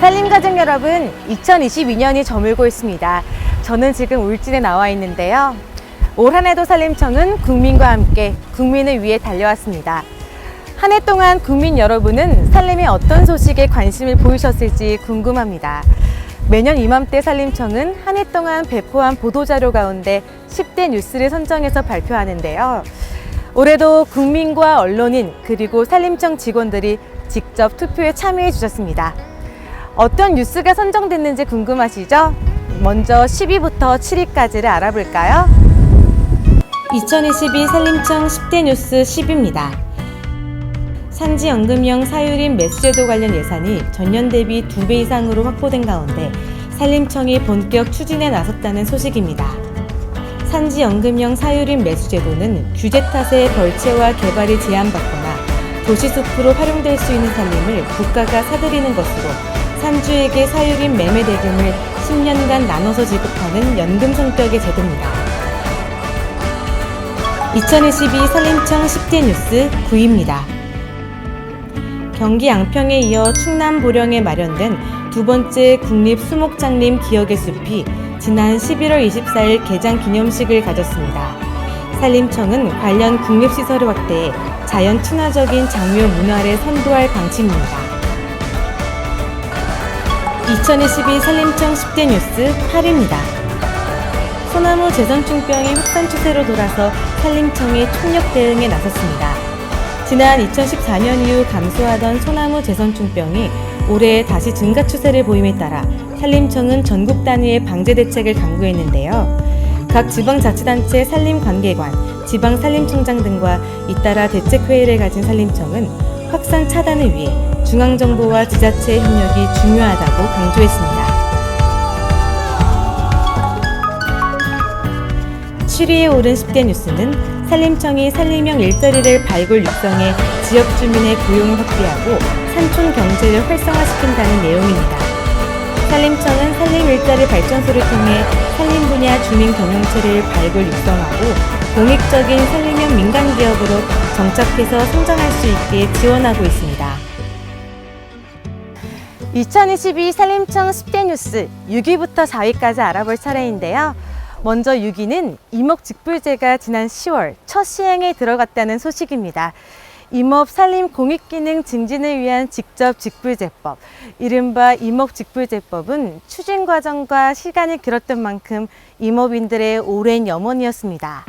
살림가족 여러분, 2022년이 저물고 있습니다. 저는 지금 울진에 나와 있는데요. 올 한 해도 살림청은 국민과 함께 국민을 위해 달려왔습니다. 한 해 동안 국민 여러분은 살림의 어떤 소식에 관심을 보이셨을지 궁금합니다. 매년 이맘때 살림청은 한 해 동안 배포한 보도자료 가운데 10대 뉴스를 선정해서 발표하는데요. 올해도 국민과 언론인 그리고 살림청 직원들이 직접 투표에 참여해 주셨습니다. 어떤 뉴스가 선정됐는지 궁금하시죠? 먼저 10위부터 7위까지를 알아볼까요? 2022 산림청 10대 뉴스 10위입니다. 산지연금형 사유림 매수제도 관련 예산이 전년 대비 2배 이상으로 확보된 가운데 산림청이 본격 추진에 나섰다는 소식입니다. 산지연금형 사유림 매수제도는 규제 탓에 벌채와 개발이 제한받거나 도시숲으로 활용될 수 있는 산림을 국가가 사들이는 것으로 산주에게 사유림 매매 대금을 10년간 나눠서 지급하는 연금 성격의 제도입니다. 2022 산림청 10대 뉴스 9위입니다. 경기 양평에 이어 충남 보령에 마련된 두 번째 국립 수목장림 기억의 숲이 지난 11월 24일 개장 기념식을 가졌습니다. 산림청은 관련 국립시설을 확대해 자연 친화적인 장묘 문화를 선도할 방침입니다. 2022 산림청 10대 뉴스 8위입니다. 소나무 재선충병이 확산 추세로 돌아서 산림청이 총력 대응에 나섰습니다. 지난 2014년 이후 감소하던 소나무 재선충병이 올해 다시 증가 추세를 보임에 따라 산림청은 전국 단위의 방제 대책을 강구했는데요. 각 지방자치단체 산림관계관, 지방산림청장 등과 잇따라 대책회의를 가진 산림청은 확산 차단을 위해 중앙정부와 지자체의 협력이 중요하다고 강조했습니다. 7위에 오른 10대 뉴스는 산림청이 산림형 일자리를 발굴 육성해 지역 주민의 고용을 확대하고 산촌 경제를 활성화시킨다는 내용입니다. 산림청은 산림 일자리 발전소를 통해 산림 분야 주민 경영체를 발굴 육성하고 공익적인 산림 형 민간 기업으로 정착해서 성장할 수 있게 지원하고 있습니다. 2022 산림청 10대 뉴스 6위부터 4위까지 알아볼 차례인데요. 먼저 6위는 임업직불제가 지난 10월 첫 시행에 들어갔다는 소식입니다. 임업 산림 공익 기능 증진을 위한 직접 직불제법, 이른바 임업 직불제법은 추진 과정과 시간이 길었던 만큼 임업인들의 오랜 염원이었습니다.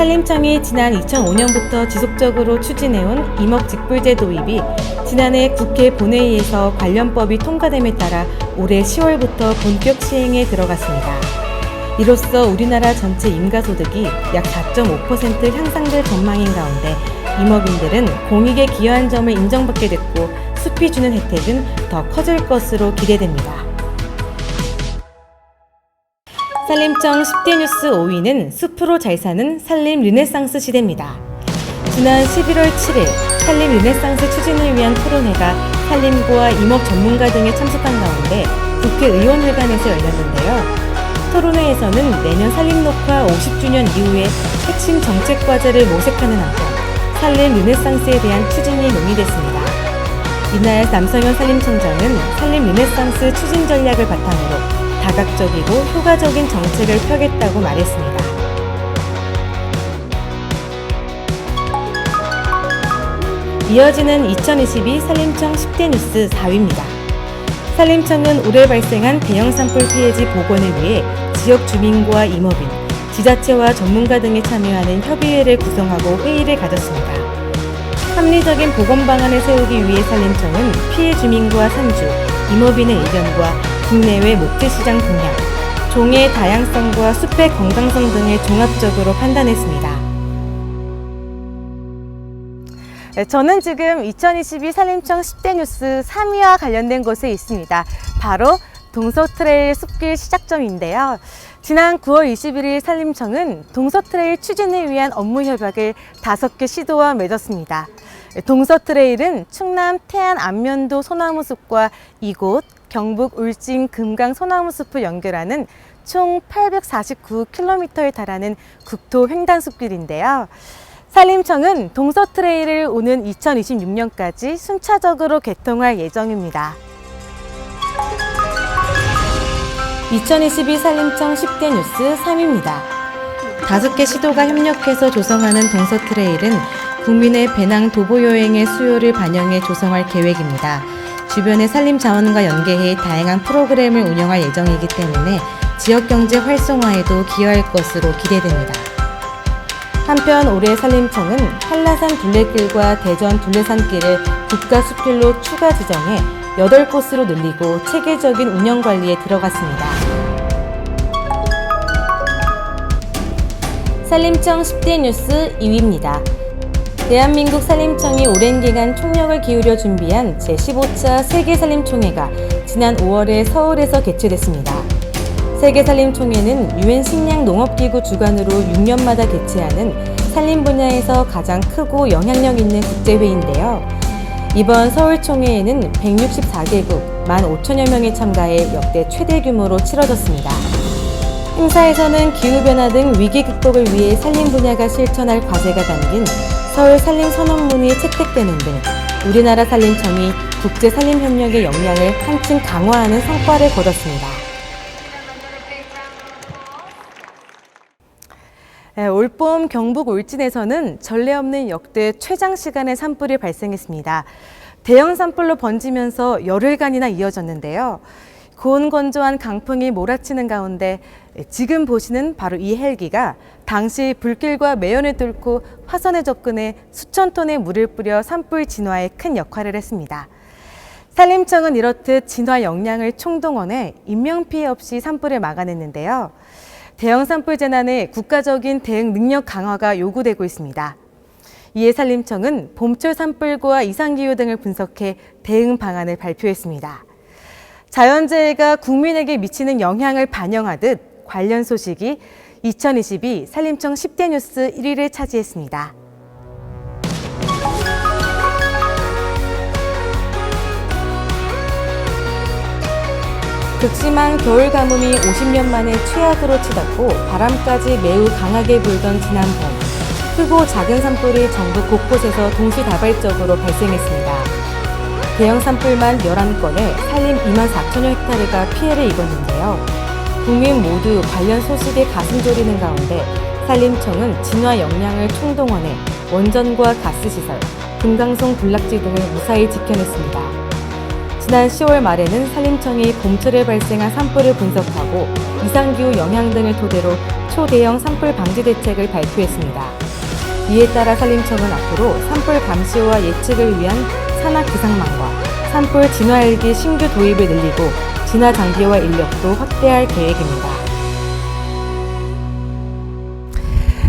산림청이 지난 2005년부터 지속적으로 추진해온 임업직불제 도입이 지난해 국회 본회의에서 관련법이 통과됨에 따라 올해 10월부터 본격 시행에 들어갔습니다. 이로써 우리나라 전체 임가소득이 약 4.5% 향상될 전망인 가운데 임업인들은 공익에 기여한 점을 인정받게 됐고 숲이 주는 혜택은 더 커질 것으로 기대됩니다. 산림청 10대 뉴스 5위는 숲으로 잘 사는 산림 르네상스 시대입니다. 지난 11월 7일 산림 르네상스 추진을 위한 토론회가 산림고와 임업 전문가 등이 참석한 가운데 국회의원회관에서 열렸는데요. 토론회에서는 내년 산림 녹화 50주년 이후에 핵심 정책 과제를 모색하는 한편 산림 르네상스에 대한 추진이 논의됐습니다. 이날 남성현 산림청장은 산림 르네상스 추진 전략을 바탕으로 다각적이고 효과적인 정책을 펴겠다고 말했습니다. 이어지는 2022 산림청 10대 뉴스 4위입니다. 산림청은 올해 발생한 대형 산불 피해지 복원을 위해 지역 주민과 임업인, 지자체와 전문가 등이 참여하는 협의회를 구성하고 회의를 가졌습니다. 합리적인 보건 방안을 세우기 위해 산림청은 피해 주민과 산주, 임업인의 의견과 국내외 목재시장 동향, 종의 다양성과 숲의 건강성 등을 종합적으로 판단했습니다. 네, 저는 지금 2022 산림청 10대 뉴스 3위와 관련된 곳에 있습니다. 바로 동서트레일 숲길 시작점인데요. 지난 9월 21일 산림청은 동서트레일 추진을 위한 업무 협약을 5개 시도와 맺었습니다. 동서트레일은 충남 태안 안면도 소나무숲과 이곳 경북 울진 금강 소나무숲을 연결하는 총 849km에 달하는 국토 횡단숲길인데요. 산림청은 동서 트레일을 오는 2026년까지 순차적으로 개통할 예정입니다. 2022 산림청 10대 뉴스 3입니다. 다섯 개 시도가 협력해서 조성하는 동서 트레일은 국민의 배낭 도보 여행의 수요를 반영해 조성할 계획입니다. 주변의 산림 자원과 연계해 다양한 프로그램을 운영할 예정이기 때문에 지역 경제 활성화에도 기여할 것으로 기대됩니다. 한편 올해 산림청은 한라산 둘레길과 대전 둘레산길을 국가숲길로 추가 지정해 8곳으로 늘리고 체계적인 운영 관리에 들어갔습니다. 산림청 10대 뉴스 2위입니다. 대한민국 산림청이 오랜 기간 총력을 기울여 준비한 제15차 세계산림총회가 지난 5월에 서울에서 개최됐습니다. 세계산림총회는 유엔 식량농업기구 주관으로 6년마다 개최하는 산림 분야에서 가장 크고 영향력 있는 국제회의인데요. 이번 서울총회에는 164개국 15,000여 명이 참가해 역대 최대 규모로 치러졌습니다. 행사에서는 기후변화 등 위기 극복을 위해 산림 분야가 실천할 과제가 담긴 서울 산림 선언문이 채택되는 등 우리나라 산림청이 국제 산림 협력의 역량을 한층 강화하는 성과를 거뒀습니다. 네, 올봄 경북 울진에서는 전례 없는 역대 최장 시간의 산불이 발생했습니다. 대형 산불로 번지면서 열흘간이나 이어졌는데요. 고온 건조한 강풍이 몰아치는 가운데 지금 보시는 바로 이 헬기가 당시 불길과 매연을 뚫고 화선에 접근해 수천 톤의 물을 뿌려 산불 진화에 큰 역할을 했습니다. 산림청은 이렇듯 진화 역량을 총동원해 인명피해 없이 산불을 막아냈는데요. 대형 산불 재난에 국가적인 대응 능력 강화가 요구되고 있습니다. 이에 산림청은 봄철 산불과 이상기후 등을 분석해 대응 방안을 발표했습니다. 자연재해가 국민에게 미치는 영향을 반영하듯 관련 소식이 2022 산림청 10대 뉴스 1위를 차지했습니다. 극심한 겨울 가뭄이 50년 만에 최악으로 치닫고 바람까지 매우 강하게 불던 지난 봄. 크고 작은 산불이 전국 곳곳에서 동시다발적으로 발생했습니다. 대형 산불만 11건에 산림 2만 4천여 헥타르가 피해를 입었는데요. 국민 모두 관련 소식에 가슴 졸이는 가운데 산림청은 진화 역량을 총동원해 원전과 가스시설, 금강송 군락지 등을 무사히 지켜냈습니다. 지난 10월 말에는 산림청이 봄철에 발생한 산불을 분석하고 이상기후 영향 등을 토대로 초대형 산불 방지 대책을 발표했습니다. 이에 따라 산림청은 앞으로 산불 감시와 예측을 위한 산악 기상망과 산불 진화 일기 신규 도입을 늘리고 진화 장비와 인력도 확대할 계획입니다.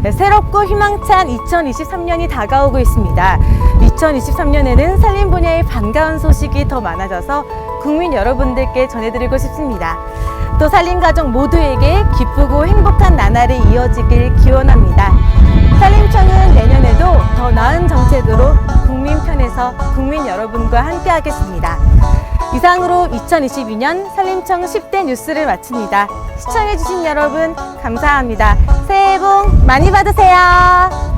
네, 새롭고 희망찬 2023년이 다가오고 있습니다. 2023년에는 산림 분야의 반가운 소식이 더 많아져서 국민 여러분들께 전해드리고 싶습니다. 또 산림 가족 모두에게 기쁘고 행복한 나날이 이어지길 기원합니다. 산림청은 내년에도 더 국민 여러분과 함께 하겠습니다. 이상으로 2022년 산림청 10대 뉴스를 마칩니다. 시청해주신 여러분 감사합니다. 새해 복 많이 받으세요.